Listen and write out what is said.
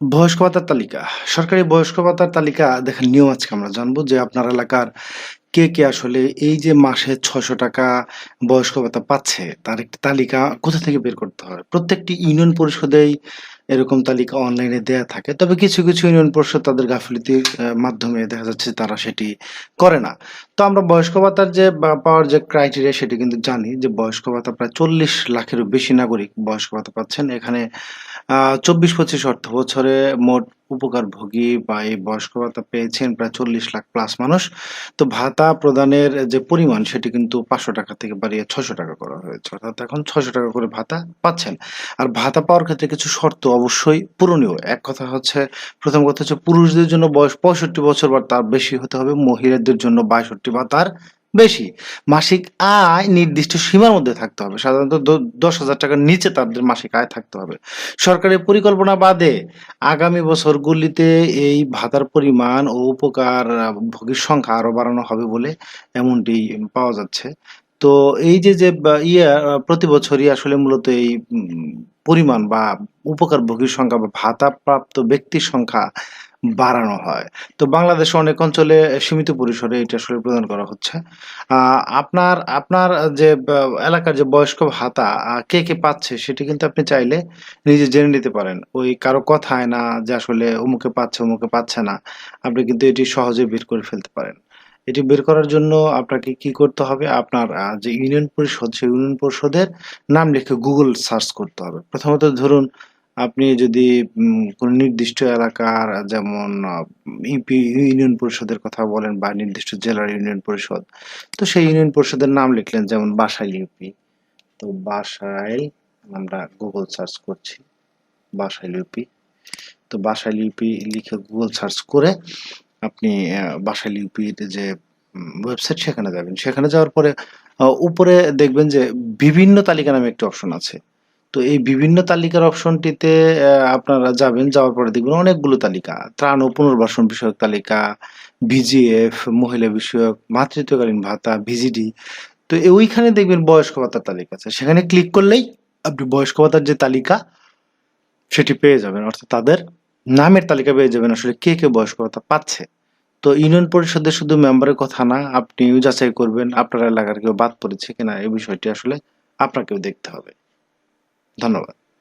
বয়স্ক ভাতার তালিকা। সরকারি বয়স্ক ভাতার তালিকা দেখেন নিয়ম আজকে আমরা জানব যে আপনার এলাকার কে, কে আসলে এই যে মাসে ৳৬০০ বয়স্ক ভাতা পাচ্ছে তার একটি তালিকা কোথা থেকে বের করতে হয়? প্রত্যেকটি ইউনিয়ন পরিষদেই এরকম তালিকা অনলাইনে দেয়া থাকে। তবে কিছু, কিছু ইউনিয়ন পরিষদ তাদের গাফিলতির মাধ্যমে দেখা যাচ্ছে তারা সেটি করে না। তো আমরা বয়স্ক ভাতার যে পাওয়ার যে ক্রাইটেরিয়া সেটি কিন্তু জানি যে বয়স্ক ভাতা প্রায় ৪০ লাখেরও বেশি নাগরিক বয়স্ক ভাতা পাচ্ছেন। এখানে চব্বিশ পঁচিশ অর্থ বছরে মোট উপকারভোগী বা এই বয়স্ক ভাতা পেয়েছেন প্রায় ৪০ লাখ প্লাস মানুষ। তো ভাতা প্রদানের যে পরিমাণ সেটি কিন্তু ৳৫০০ থেকে বাড়িয়ে ৳৬০০ করা হয়েছে। অর্থাৎ এখন ৳৬০০ করে ভাতা পাচ্ছেন। আর ভাতা পাওয়ার ক্ষেত্রে কিছু শর্ত অবশ্যই পূরণীয়। এক কথা হচ্ছে, প্রথম কথা হচ্ছে পুরুষদের জন্য বয়স ৬৫ বছর বা তার বেশি হতে হবে। মহিলাদের জন্য ৬২ বা তার বেশি। মাসিক আয় নির্দিষ্ট সীমার মধ্যে থাকতে হবে। সাধারণত দশ হাজার টাকার নিচে তাদের মাসিক আয় থাকতে হবে। সরকারের পরিকল্পনা বাদে আগামী বছরগুলিতে এই ভাতার পরিমাণ ও উপকার, ভোগীর সংখ্যা আরও বাড়ানো হবে বলে এমনটি পাওয়া যাচ্ছে। তো এই যে, যে ইয়া প্রতি বছরই আসলে মূলত এই পরিমাণ বা উপকারভোগীর সংখ্যা বা ভাতা প্রাপ্ত ব্যক্তির সংখ্যা বাড়ানো হয়। তো বাংলাদেশে অনেক অঞ্চলে সীমিত পরিসরে এটা আসলে প্রদান করা হচ্ছে। আপনার আপনার যে এলাকার যে বয়স্ক ভাতা কে, কে পাচ্ছে সেটি কিন্তু আপনি চাইলে নিজে জেনে নিতে পারেন। ওই কারও কথায় না যে আসলে অমুকে পাচ্ছে, অমুকে পাচ্ছে না। আপনি কিন্তু এটি সহজে বের করে ফেলতে পারেন। এটি বের করার জন্য আপনাকে কি করতে হবে? আপনার যে ইউনিয়ন পরিষদ, সেই ইউনিয়ন পরিষদের নাম লিখে গুগল সার্চ করতে হবে। প্রথমত ধরুন, আপনি যদি কোনো নির্দিষ্ট এলাকার, যেমন ইউপি, ইউনিয়ন পরিষদের কথা বলেন বা নির্দিষ্ট জেলার ইউনিয়ন পরিষদ। তো সেই ইউনিয়ন পরিষদের নাম লিখলেন যেমন বাসাইল ইউপি। তো বাসাইল, আমরা গুগল সার্চ করছি। বাসাইল ইউপি। তো বাসাইল ইউপি লিখে গুগল সার্চ করে আপনি আ বাসাইল ইউপির যে ওয়েবসাইট সেখানে যাবেন। সেখানে যাওয়ার পরে উপরে দেখবেন যে বিভিন্ন তালিকা নামে একটি অপশন আছে। তো এই বিভিন্ন তালিকার অপশনটিতে আপনারা যাবেন। যাওয়ার পরে দেখবেন অনেকগুলো তালিকা। ত্রাণ ও পুনর্বাসন বিষয়ক তালিকা, বিজিএফ, মহিলা বিষয়ক, মাতৃত্বকালীন ভাতা, ভিজিডি। তো ওইখানে দেখবেন বয়স্ক ভাতার তালিকা আছে। সেখানে ক্লিক করলেই আপনি বয়স্ক ভাতার যে তালিকা সেটি পেয়ে যাবেন। অর্থাৎ তাদের নামের তালিকা পেয়ে যাবেন আসলে কে, কে বয়স্কতা পাচ্ছে। তো ইউনিয়ন পরিষদের শুধু মেম্বারের কথা না, আপনিও যাচাই করবেন আপনার এলাকার কেউ বাদ পড়েছে কিনা এই বিষয়টি আসলে আপনাকেও দেখতে হবে। ধন্যবাদ।